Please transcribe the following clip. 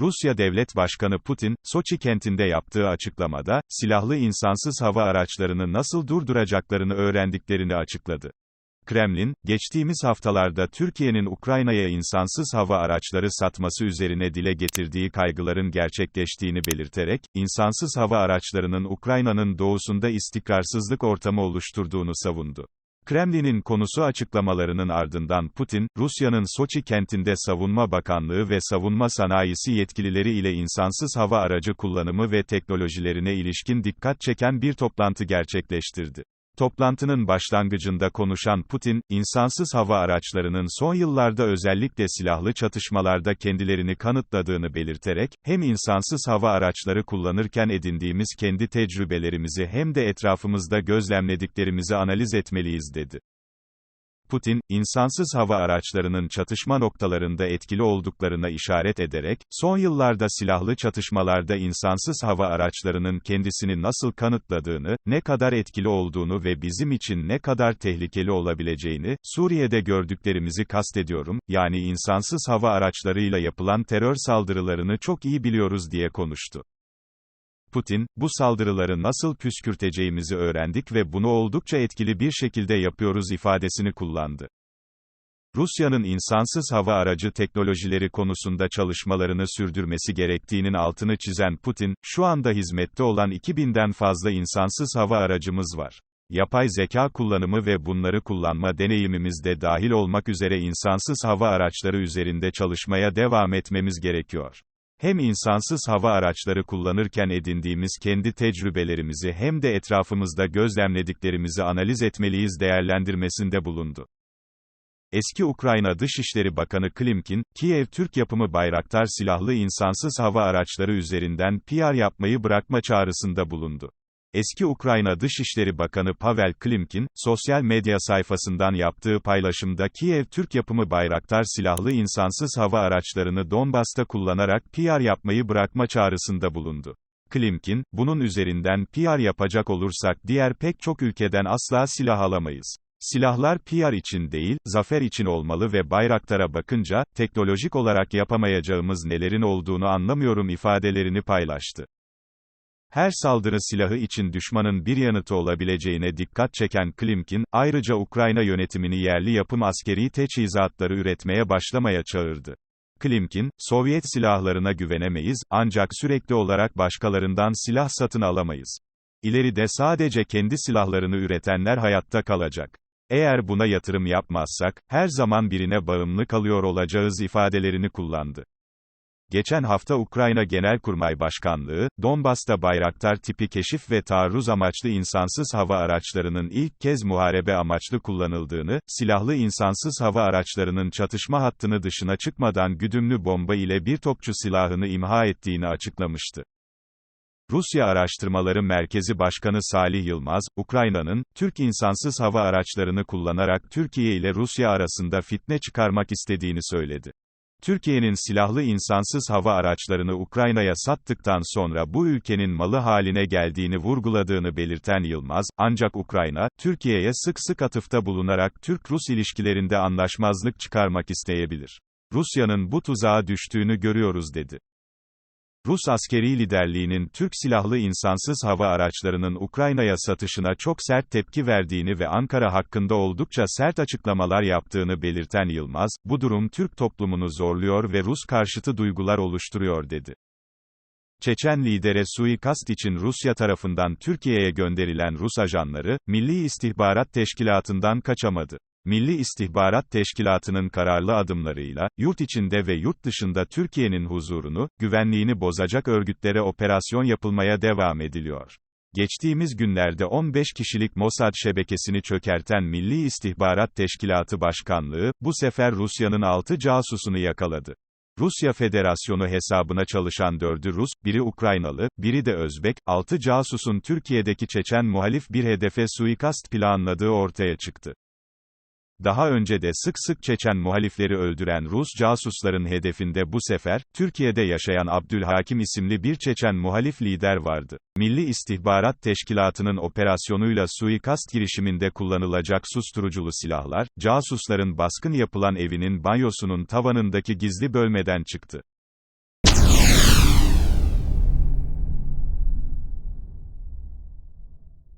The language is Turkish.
Rusya Devlet Başkanı Putin, Soçi kentinde yaptığı açıklamada, silahlı insansız hava araçlarını nasıl durduracaklarını öğrendiklerini açıkladı. Kremlin, geçtiğimiz haftalarda Türkiye'nin Ukrayna'ya insansız hava araçları satması üzerine dile getirdiği kaygıların gerçekleştiğini belirterek, insansız hava araçlarının Ukrayna'nın doğusunda istikrarsızlık ortamı oluşturduğunu savundu. Kremlin'in konusu açıklamalarının ardından Putin, Rusya'nın Soçi kentinde Savunma Bakanlığı ve savunma sanayisi yetkilileri ile insansız hava aracı kullanımı ve teknolojilerine ilişkin dikkat çeken bir toplantı gerçekleştirdi. Toplantının başlangıcında konuşan Putin, insansız hava araçlarının son yıllarda özellikle silahlı çatışmalarda kendilerini kanıtladığını belirterek, hem insansız hava araçları kullanırken edindiğimiz kendi tecrübelerimizi hem de etrafımızda gözlemlediklerimizi analiz etmeliyiz dedi. Putin, insansız hava araçlarının çatışma noktalarında etkili olduklarına işaret ederek, son yıllarda silahlı çatışmalarda insansız hava araçlarının kendisini nasıl kanıtladığını, ne kadar etkili olduğunu ve bizim için ne kadar tehlikeli olabileceğini, Suriye'de gördüklerimizi kastediyorum, yani insansız hava araçlarıyla yapılan terör saldırılarını çok iyi biliyoruz diye konuştu. Putin, bu saldırıları nasıl püskürteceğimizi öğrendik ve bunu oldukça etkili bir şekilde yapıyoruz ifadesini kullandı. Rusya'nın insansız hava aracı teknolojileri konusunda çalışmalarını sürdürmesi gerektiğinin altını çizen Putin, şu anda hizmette olan 2000'den fazla insansız hava aracımız var. Yapay zeka kullanımı ve bunları kullanma deneyimimiz de dahil olmak üzere insansız hava araçları üzerinde çalışmaya devam etmemiz gerekiyor hem insansız hava araçları kullanırken edindiğimiz kendi tecrübelerimizi hem de etrafımızda gözlemlediklerimizi analiz etmeliyiz değerlendirmesinde bulundu. Eski Ukrayna Dışişleri Bakanı Klimkin, Kiev Türk yapımı Bayraktar silahlı insansız hava araçları üzerinden PR yapmayı bırakma çağrısında bulundu. Eski Ukrayna Dışişleri Bakanı Pavel Klimkin, sosyal medya sayfasından yaptığı paylaşımda Kiev Türk yapımı Bayraktar silahlı insansız hava araçlarını Donbas'ta kullanarak PR yapmayı bırakma çağrısında bulundu. Klimkin, bunun üzerinden PR yapacak olursak diğer pek çok ülkeden asla silah alamayız. Silahlar PR için değil, zafer için olmalı ve Bayraktar'a bakınca, teknolojik olarak yapamayacağımız nelerin olduğunu anlamıyorum ifadelerini paylaştı. Her saldırı silahı için düşmanın bir yanıtı olabileceğine dikkat çeken Klimkin, ayrıca Ukrayna yönetimini yerli yapım askeri teçhizatları üretmeye başlamaya çağırdı. Klimkin, Sovyet silahlarına güvenemeyiz, ancak sürekli olarak başkalarından silah satın alamayız. İleride sadece kendi silahlarını üretenler hayatta kalacak. Eğer buna yatırım yapmazsak, her zaman birine bağımlı kalıyor olacağız ifadelerini kullandı. Geçen hafta Ukrayna Genelkurmay Başkanlığı, Donbas'ta Bayraktar tipi keşif ve taarruz amaçlı insansız hava araçlarının ilk kez muharebe amaçlı kullanıldığını, silahlı insansız hava araçlarının çatışma hattını dışına çıkmadan güdümlü bomba ile bir topçu silahını imha ettiğini açıklamıştı. Rusya Araştırmaları Merkezi Başkanı Salih Yılmaz, Ukrayna'nın, Türk insansız hava araçlarını kullanarak Türkiye ile Rusya arasında fitne çıkarmak istediğini söyledi. Türkiye'nin silahlı insansız hava araçlarını Ukrayna'ya sattıktan sonra bu ülkenin malı haline geldiğini vurguladığını belirten Yılmaz, ancak Ukrayna, Türkiye'ye sık sık atıfta bulunarak Türk-Rus ilişkilerinde anlaşmazlık çıkarmak isteyebilir. Rusya'nın bu tuzağa düştüğünü görüyoruz dedi. Rus askeri liderliğinin Türk silahlı insansız hava araçlarının Ukrayna'ya satışına çok sert tepki verdiğini ve Ankara hakkında oldukça sert açıklamalar yaptığını belirten Yılmaz, bu durum Türk toplumunu zorluyor ve Rus karşıtı duygular oluşturuyor dedi. Çeçen lidere suikast için Rusya tarafından Türkiye'ye gönderilen Rus ajanları, Milli İstihbarat Teşkilatı'ndan kaçamadı. Milli İstihbarat Teşkilatı'nın kararlı adımlarıyla, yurt içinde ve yurt dışında Türkiye'nin huzurunu, güvenliğini bozacak örgütlere operasyon yapılmaya devam ediliyor. Geçtiğimiz günlerde 15 kişilik Mossad şebekesini çökerten Milli İstihbarat Teşkilatı Başkanlığı, bu sefer Rusya'nın 6 casusunu yakaladı. Rusya Federasyonu hesabına çalışan dördü Rus, biri Ukraynalı, biri de Özbek, 6 casusun Türkiye'deki Çeçen muhalif bir hedefe suikast planladığı ortaya çıktı. Daha önce de sık sık Çeçen muhalifleri öldüren Rus casusların hedefinde bu sefer, Türkiye'de yaşayan Abdülhakim isimli bir Çeçen muhalif lider vardı. Milli İstihbarat Teşkilatı'nın operasyonuyla suikast girişiminde kullanılacak susturuculu silahlar, casusların baskın yapılan evinin banyosunun tavanındaki gizli bölmeden çıktı.